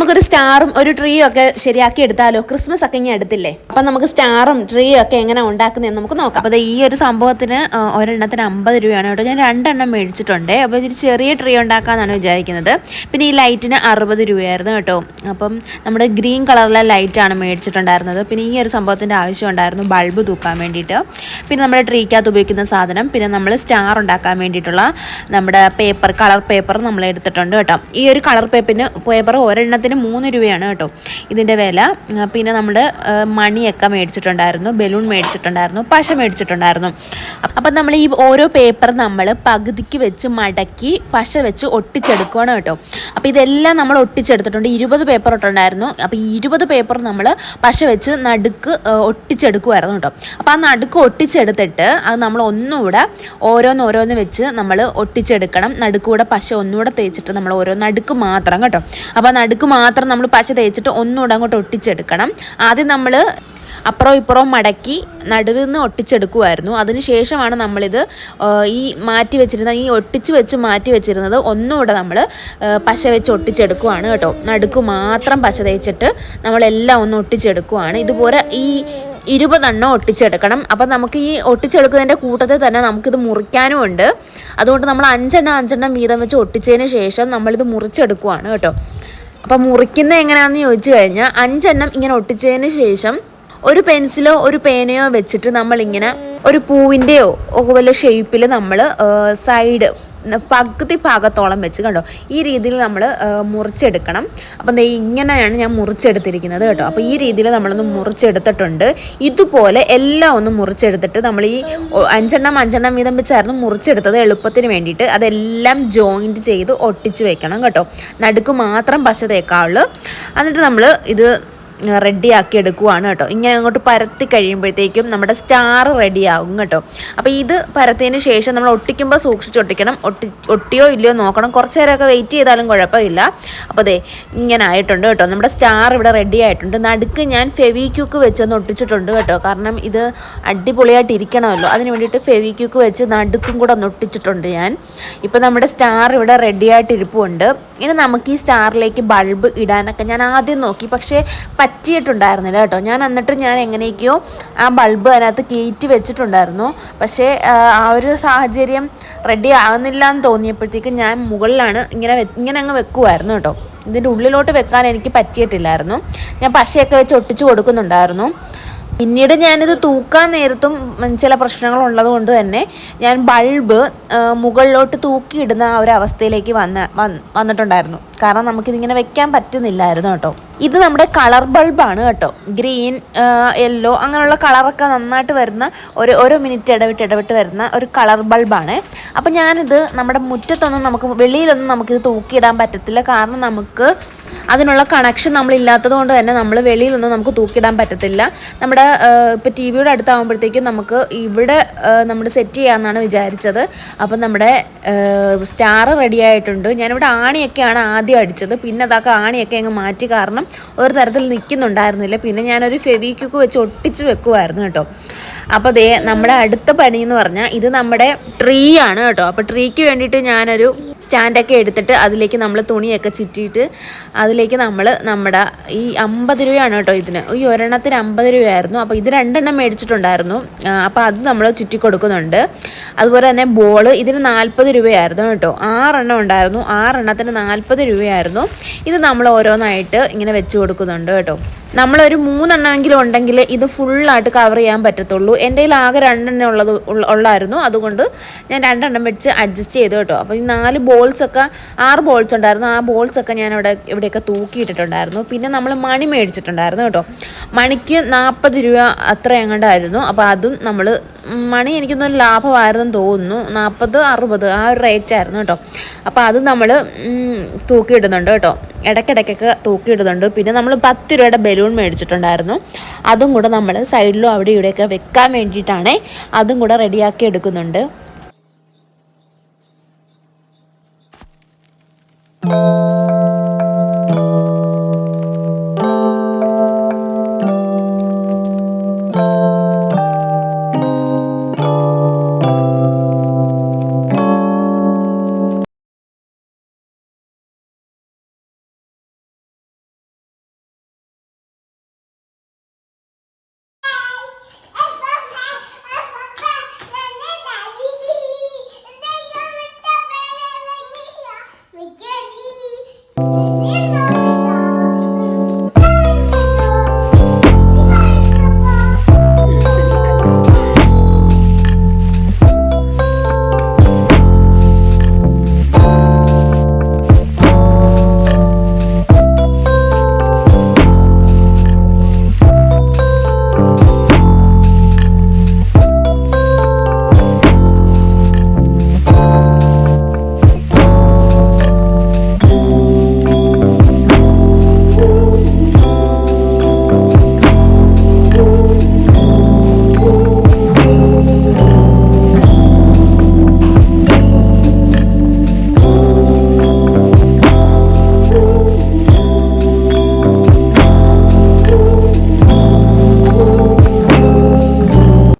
സ്റ്റാറും ഒരു ട്രീയും ഒക്കെ ശരിയാക്കി എടുത്താലോ? ക്രിസ്മസ് ഒക്കെ ഇങ്ങനെ എടുത്തില്ലേ അപ്പം നമുക്ക് സ്റ്റാറും ട്രീയും ഒക്കെ എങ്ങനെ ഉണ്ടാക്കുന്നതെന്ന് നമുക്ക് നോക്കാം. അപ്പോൾ ഈ ഒരു സംഭവത്തിന് ഒരെണ്ണത്തിന് അമ്പത് രൂപയാണ് കേട്ടോ. ഞാൻ രണ്ടെണ്ണം മേടിച്ചിട്ടുണ്ട്. അപ്പോൾ ഇതൊരു ചെറിയ ട്രീ ഉണ്ടാക്കാമെന്നാണ് വിചാരിക്കുന്നത്. പിന്നെ ഈ ലൈറ്റിന് അറുപത് രൂപയായിരുന്നു കേട്ടോ. അപ്പം നമ്മുടെ ഗ്രീൻ കളറിലെ ലൈറ്റാണ് മേടിച്ചിട്ടുണ്ടായിരുന്നത്. പിന്നെ ഈ ഒരു സംഭവത്തിന്റെ ആവശ്യം ഉണ്ടായിരുന്നു ബൾബ് തൂക്കാൻ വേണ്ടിയിട്ട്. പിന്നെ നമ്മുടെ ട്രീക്കകത്ത് ഉപയോഗിക്കുന്ന സാധനം പിന്നെ നമ്മൾ സ്റ്റാർ ഉണ്ടാക്കാൻ വേണ്ടിയിട്ടുള്ള നമ്മുടെ പേപ്പർ കളർ പേപ്പർ നമ്മൾ എടുത്തിട്ടുണ്ട് കേട്ടോ. ഈ ഒരു കളർ പേപ്പറിന് പേപ്പർ ഒരെണ്ണത്തിന് മൂന്ന് രൂപയാണ് കേട്ടോ ഇതിന്റെ വില. പിന്നെ നമ്മൾ മണിയൊക്കെ മേടിച്ചിട്ടുണ്ടായിരുന്നു ബലൂൺ മേടിച്ചിട്ടുണ്ടായിരുന്നു പശ മേടിച്ചിട്ടുണ്ടായിരുന്നു. അപ്പം നമ്മൾ ഈ ഓരോ പേപ്പർ നമ്മൾ പകുതിക്ക് വെച്ച് മടക്കി പശ വെച്ച് ഒട്ടിച്ചെടുക്കുകയാണ് കേട്ടോ. അപ്പോൾ ഇതെല്ലാം നമ്മൾ ഒട്ടിച്ചെടുത്തിട്ടുണ്ട്. ഇരുപത് പേപ്പർ ഇട്ടുണ്ടായിരുന്നു. അപ്പോൾ ഈ ഇരുപത് പേപ്പർ നമ്മൾ പശ വെച്ച് നടുക്ക് ഒട്ടിച്ചെടുക്കുമായിരുന്നു കേട്ടോ. അപ്പോൾ ആ നടുക്ക് ഒട്ടിച്ചെടുത്തിട്ട് അത് നമ്മൾ ഒന്നുകൂടെ ഓരോന്ന് ഓരോന്ന് വെച്ച് നമ്മൾ ഒട്ടിച്ചെടുക്കണം. നടുക്കൂടെ പശ ഒന്നുകൂടെ തേച്ചിട്ട് നമ്മൾ ഓരോ നടുക്ക് മാത്രം കേട്ടോ. അപ്പോൾ നടുക്ക് മാത്രം നമ്മൾ പശ തേച്ചിട്ട് ഒന്നുകൂടെ അങ്ങോട്ട് ഒട്ടിച്ചെടുക്കണം. ആദ്യം നമ്മൾ അപ്പുറം ഇപ്പുറവും മടക്കി നടുവിൽ നിന്ന് ഒട്ടിച്ചെടുക്കുമായിരുന്നു അതിനുശേഷമാണ് നമ്മളിത് ഈ മാറ്റി വെച്ചിരുന്ന ഈ ഒട്ടിച്ച് വെച്ച് മാറ്റി വെച്ചിരുന്നത് ഒന്നുകൂടെ നമ്മൾ പശ വെച്ച് ഒട്ടിച്ചെടുക്കുവാണ് കേട്ടോ. നടുക്ക് മാത്രം പശ തേച്ചിട്ട് നമ്മളെല്ലാം ഒന്ന് ഒട്ടിച്ചെടുക്കുവാണ്. ഇതുപോലെ ഈ ഇരുപതെണ്ണം ഒട്ടിച്ചെടുക്കണം. അപ്പം നമുക്ക് ഈ ഒട്ടിച്ചെടുക്കുന്നതിന്റെ കൂട്ടത്തിൽ തന്നെ നമുക്കിത് മുറിക്കാനും ഉണ്ട്. അതുകൊണ്ട് നമ്മൾ അഞ്ചെണ്ണം അഞ്ചെണ്ണം വീതം വെച്ച് ഒട്ടിച്ചതിന് ശേഷം നമ്മളിത് മുറിച്ചെടുക്കുവാണ് കേട്ടോ. അപ്പം മുറിക്കുന്നത് എങ്ങനെയാണെന്ന് ചോദിച്ചു കഴിഞ്ഞാൽ അഞ്ചെണ്ണം ഇങ്ങനെ ഒട്ടിച്ചതിന് ശേഷം ഒരു പെൻസിലോ ഒരു പേനയോ വെച്ചിട്ട് നമ്മളിങ്ങനെ ഒരു പൂവിന്റെയോ വല്ല ഷേപ്പിൽ നമ്മൾ സൈഡ് പകുതി ഭാഗത്തോളം വെച്ച് കണ്ടോ? ഈ രീതിയിൽ നമ്മൾ മുറിച്ചെടുക്കണം. അപ്പം ദേ ഇങ്ങനെയാണ് ഞാൻ മുറിച്ചെടുത്തിരിക്കുന്നത് കേട്ടോ. അപ്പോൾ ഈ രീതിയിൽ നമ്മളൊന്ന് മുറിച്ചെടുത്തിട്ടുണ്ട്. ഇതുപോലെ എല്ലാം ഒന്ന് മുറിച്ചെടുത്തിട്ട് നമ്മൾ ഈ അഞ്ചെണ്ണം അഞ്ചെണ്ണം വീതം വെച്ചായിരുന്നു മുറിച്ചെടുത്തത് എളുപ്പത്തിന് വേണ്ടിയിട്ട് അതെല്ലാം ജോയിന്റ് ചെയ്ത് ഒട്ടിച്ച് വെക്കണം കേട്ടോ. നടുക്ക് മാത്രം പശ തേക്കാവുള്ളൂ. എന്നിട്ട് നമ്മൾ ഇത് റെഡിയാക്കി എടുക്കുവാണ് കേട്ടോ. ഇങ്ങനെ അങ്ങോട്ട് പരത്തി കഴിയുമ്പോഴത്തേക്കും നമ്മുടെ സ്റ്റാർ റെഡിയാകും കേട്ടോ. അപ്പോൾ ഇത് പരത്തിയതിന് ശേഷം നമ്മൾ ഒട്ടിക്കുമ്പോൾ സൂക്ഷിച്ച് ഒട്ടിക്കണം. ഒട്ടി ഒട്ടിയോ ഇല്ലയോ നോക്കണം. കുറച്ച് നേരമൊക്കെ വെയിറ്റ് ചെയ്താലും കുഴപ്പമില്ല. അപ്പോൾ അതെ ഇങ്ങനെ ആയിട്ടുണ്ട് കേട്ടോ. നമ്മുടെ സ്റ്റാർ ഇവിടെ റെഡി ആയിട്ടുണ്ട്. നടുക്ക് ഞാൻ ഫെവിക്യൂക്ക് വെച്ചൊന്ന് ഒട്ടിച്ചിട്ടുണ്ട് കേട്ടോ. കാരണം ഇത് അടിപൊളിയായിട്ട് ഇരിക്കണമല്ലോ. അതിന് വേണ്ടിയിട്ട് ഫെവിക്യൂക്ക് വെച്ച് നടുക്കും കൂടെ ഒന്ന് ഒട്ടിച്ചിട്ടുണ്ട് ഞാൻ. ഇപ്പോൾ നമ്മുടെ സ്റ്റാർ ഇവിടെ റെഡി ആയിട്ട് ഇരിപ്പുണ്ട്. ഇനി നമുക്ക് ഈ സ്റ്റാറിലേക്ക് ബൾബ് ഇടാനൊക്കെ ഞാൻ ആദ്യം നോക്കി. പക്ഷേ പറ്റിയിട്ടുണ്ടായിരുന്നില്ല കേട്ടോ. ഞാൻ എന്നിട്ട് ഞാൻ എങ്ങനെയൊക്കെയോ ആ ബൾബ് അതിനകത്ത് കയറ്റി വെച്ചിട്ടുണ്ടായിരുന്നു. പക്ഷേ ആ, ഒരു സാഹചര്യം റെഡി ആകുന്നില്ല എന്ന് തോന്നിയപ്പോഴത്തേക്ക് ഞാൻ മുകളിലാണ് ഇങ്ങനെ ഇങ്ങനെ അങ്ങ് വെക്കുമായിരുന്നു കേട്ടോ. ഇതിന്റെ ഉള്ളിലോട്ട് വെക്കാൻ എനിക്ക് പറ്റിയിട്ടില്ലായിരുന്നു. ഞാൻ പശയൊക്കെ വെച്ച് ഒട്ടിച്ചു കൊടുക്കുന്നുണ്ടായിരുന്നു. പിന്നീട് ഞാനിത് തൂക്കാൻ നേരത്തും ചില പ്രശ്നങ്ങൾ ഉള്ളതുകൊണ്ട് തന്നെ ഞാൻ ബൾബ് മുകളിലോട്ട് തൂക്കിയിടുന്ന ആ ഒരു അവസ്ഥയിലേക്ക് വന്ന് വന്ന് വന്നിട്ടുണ്ടായിരുന്നു. കാരണം നമുക്കിതിങ്ങനെ വെക്കാൻ പറ്റുന്നില്ലായിരുന്നു കേട്ടോ. ഇത് നമ്മുടെ കളർ ബൾബാണ് കേട്ടോ. ഗ്രീൻ യെല്ലോ അങ്ങനെയുള്ള കളറൊക്കെ നന്നായിട്ട് വരുന്ന ഒരു ഓരോ മിനിറ്റ് ഇടവിട്ട് ഇടവിട്ട് വരുന്ന ഒരു കളർ ബൾബാണ്. അപ്പം ഞാനിത് നമ്മുടെ മുറ്റത്തൊന്നും നമുക്ക് വെളിയിലൊന്നും നമുക്കിത് തൂക്കിയിടാൻ പറ്റത്തില്ല. കാരണം നമുക്ക് അതിനുള്ള കണക്ഷൻ നമ്മളില്ലാത്തത് കൊണ്ട് തന്നെ നമ്മൾ വെളിയിലൊന്നും നമുക്ക് തൂക്കിയിടാൻ പറ്റത്തില്ല. നമ്മുടെ ഇപ്പോൾ ടി വിയുടെ അടുത്താകുമ്പോഴത്തേക്കും നമുക്ക് ഇവിടെ നമ്മൾ സെറ്റ് ചെയ്യാമെന്നാണ് വിചാരിച്ചത്. അപ്പം നമ്മുടെ സ്റ്റാർ റെഡി ആയിട്ടുണ്ട്. ഞാനിവിടെ ആണിയൊക്കെയാണ് ആദ്യം അടിച്ചത്. പിന്നെ അതൊക്കെ ആണിയൊക്കെ അങ്ങ് മാറ്റി കാരണം ഒരു തരത്തിൽ നിൽക്കുന്നുണ്ടായിരുന്നില്ല. പിന്നെ ഞാനൊരു ഫെവിക്യൂക്ക് വെച്ച് ഒട്ടിച്ച് വെക്കുമായിരുന്നു കേട്ടോ. അപ്പോൾ ദേ നമ്മുടെ അടുത്ത പണി എന്ന് പറഞ്ഞാൽ ഇത് നമ്മുടെ ട്രീ ആണ് കേട്ടോ. അപ്പോൾ ട്രീക്ക് വേണ്ടിയിട്ട് ഞാനൊരു സ്റ്റാൻഡൊക്കെ എടുത്തിട്ട് അതിലേക്ക് നമ്മൾ തുണിയൊക്കെ ചുറ്റിയിട്ട് അതിലേക്ക് നമ്മൾ നമ്മുടെ ഈ അമ്പത് രൂപയാണ് കേട്ടോ ഇതിന്. ഈ ഒരെണ്ണത്തിന് അമ്പത് രൂപയായിരുന്നു. അപ്പോൾ ഇത് രണ്ടെണ്ണം മേടിച്ചിട്ടുണ്ടായിരുന്നു. അപ്പോൾ അത് നമ്മൾ ചുറ്റി കൊടുക്കുന്നുണ്ട്. അതുപോലെ തന്നെ ബോൾ ഇതിന് നാൽപ്പത് രൂപയായിരുന്നു കേട്ടോ. ആറെണ്ണം ഉണ്ടായിരുന്നു. ആറെണ്ണത്തിന് നാൽപ്പത് രൂപയായിരുന്നു. ഇത് നമ്മൾ ഓരോന്നായിട്ട് ഇങ്ങനെ വെച്ച് കൊടുക്കുന്നുണ്ട് കേട്ടോ. നമ്മളൊരു മൂന്നെണ്ണമെങ്കിലും ഉണ്ടെങ്കിൽ ഇത് ഫുള്ളായിട്ട് കവർ ചെയ്യാൻ പറ്റത്തുള്ളൂ. എന്റെ കയ്യിൽ ആകെ രണ്ടെണ്ണം ഉള്ളത് ഉള്ളായിരുന്നു. അതുകൊണ്ട് ഞാൻ രണ്ടെണ്ണം വെച്ച് അഡ്ജസ്റ്റ് ചെയ്തു കേട്ടോ. അപ്പോൾ ഈ നാല് ബോൾസൊക്കെ ആറ് ബോൾസ് ഉണ്ടായിരുന്നു. ആ ബോൾസൊക്കെ ഞാൻ ഇവിടെ ഇവിടെയൊക്കെ തൂക്കിയിട്ടിട്ടുണ്ടായിരുന്നു. പിന്നെ നമ്മൾ മണി മേടിച്ചിട്ടുണ്ടായിരുന്നു കേട്ടോ. മണിക്ക് നാൽപ്പത് രൂപ അത്ര എങ്ങാണ്ടായിരുന്നു. അപ്പോൾ അതും നമ്മൾ മണി എനിക്കൊന്നൊരു ലാഭമായിരുന്നെന്ന് തോന്നുന്നു. നാൽപ്പത് അറുപത് ആ ഒരു റേറ്റ് ആയിരുന്നു കേട്ടോ. അപ്പോൾ അത് നമ്മൾ തൂക്കിയിടുന്നുണ്ട് കേട്ടോ. ഇടയ്ക്കിടയ്ക്കൊക്കെ തൂക്കിയിടുന്നുണ്ട്. പിന്നെ നമ്മൾ പത്ത് രൂപയുടെ ബലൂൺ മേടിച്ചിട്ടുണ്ടായിരുന്നു. അതും കൂടെ നമ്മൾ സൈഡിലും അവിടെ ഇവിടെയൊക്കെ വെക്കാൻ വേണ്ടിയിട്ടാണ് അതും കൂടെ റെഡിയാക്കി എടുക്കുന്നുണ്ട്. Thank